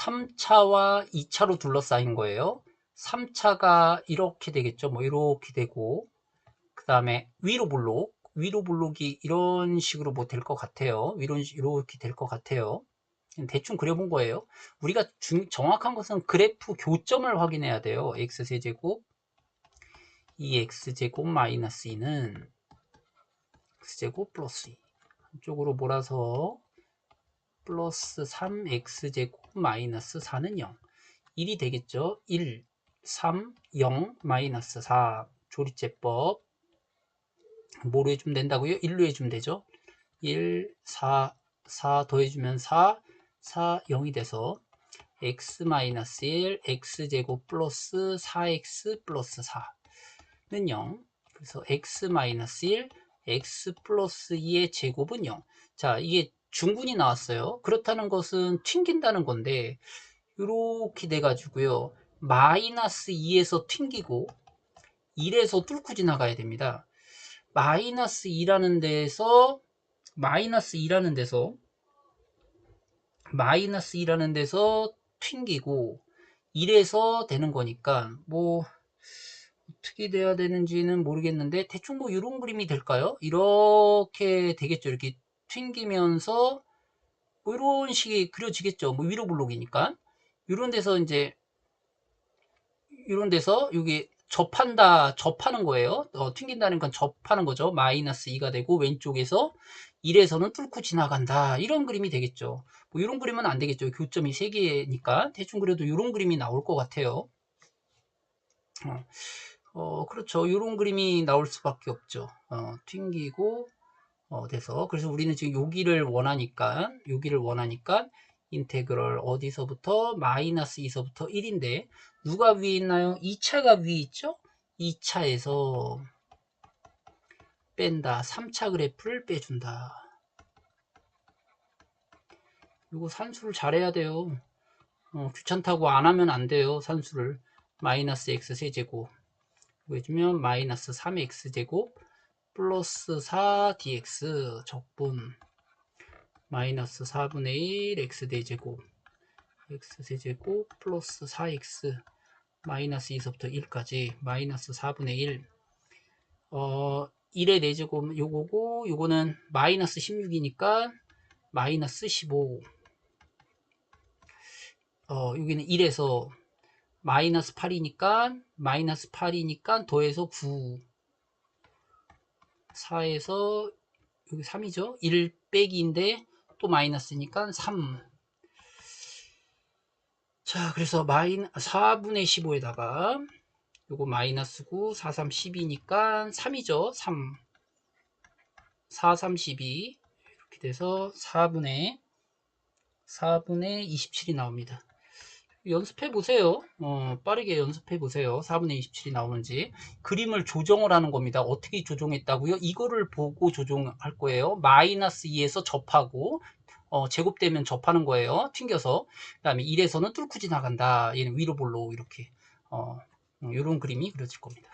3차와 2차로 둘러싸인 거예요. 3차가 이렇게 되겠죠. 뭐 이렇게 되고 그 다음에 위로 블록 위로 블록이 이런 식으로 뭐 될 것 같아요. 이런 이렇게 될 것 같아요. 대충 그려본 거예요. 우리가 중, 정확한 것은 그래프 교점을 확인해야 돼요. x세제곱 2x제곱 마이너스 2는 x제곱 플러스 2 한쪽으로 몰아서 플러스 3x제곱 마이너스 4는 0 1이 되겠죠? 1 3 0 마이너스 4 조리제법. 뭐로 해주면 된다고요? 1로 해주면 되죠? 1 4 4 더해주면 4 4 0이 돼서 x 마이너스 1 x제곱 플러스 4x 플러스 4는 0 그래서 x 마이너스 1 x 플러스 2의 제곱은 0 자 이게 중분이 나왔어요 그렇다는 것은 튕긴다는 건데 이렇게 돼 가지고요 마이너스 2에서 튕기고 1에서 뚫고 지나가야 됩니다 마이너스 2라는 데서 마이너스 2라는 데서 마이너스 2라는 데서 튕기고 1에서 되는 거니까 뭐 어떻게 돼야 되는지는 모르겠는데 대충 뭐 이런 그림이 될까요? 이렇게 되겠죠. 이렇게 튕기면서 뭐 이런 식이 그려지겠죠. 뭐 위로 블록이니까 이런 데서 이제 이런 데서 여기 접한다 접하는 거예요. 어, 튕긴다는 건 접하는 거죠. 마이너스 2가 되고 왼쪽에서 1에서는 뚫고 지나간다. 이런 그림이 되겠죠. 뭐 이런 그림은 안 되겠죠. 교점이 3개니까 대충 그래도 이런 그림이 나올 것 같아요. 어, 어, 그렇죠. 이런 그림이 나올 수밖에 없죠. 어, 튕기고 어, 돼서 그래서 우리는 지금 여기를 원하니까 여기를 원하니까 인테그럴 어디서부터 마이너스 2서부터 1인데 누가 위에 있나요? 2차가 위에 있죠? 2차에서 뺀다. 3차 그래프를 빼준다. 이거 산수를 잘해야 돼요. 어, 귀찮다고 안 하면 안 돼요. 산수를. 마이너스 x 세제곱. 해주면 마이너스 3x 제곱 플러스 4dx 적분 마이너스 4분의 1 x 대제곱 x 세제곱 플러스 4x 마이너스 2서부터 1까지 마이너스 4분의 1 어, 1의 4제곱 요거고 요거는 마이너스 16이니까 마이너스 15 어, 여기는 1에서 마이너스 8이니까 마이너스 8이니까 더해서 9 4에서 여기 3이죠 1 빼기인데 또 마이너스니까 3 자, 그래서 마이너 4분의 15에다가 요거 마이너스 9, 4, 3, 12니까 3이죠. 3. 4, 3, 12. 이렇게 돼서 4분의 4분의 27이 나옵니다. 연습해 보세요. 어, 빠르게 연습해 보세요. 4분의 27이 나오는지. 그림을 조정을 하는 겁니다. 어떻게 조정했다고요? 이거를 보고 조정할 거예요. 마이너스 2에서 접하고 어, 제곱되면 접하는 거예요. 튕겨서. 그 다음에 1에서는 뚫고 지나간다. 얘는 위로 볼로 이렇게. 어, 이런 그림이 그려질 겁니다.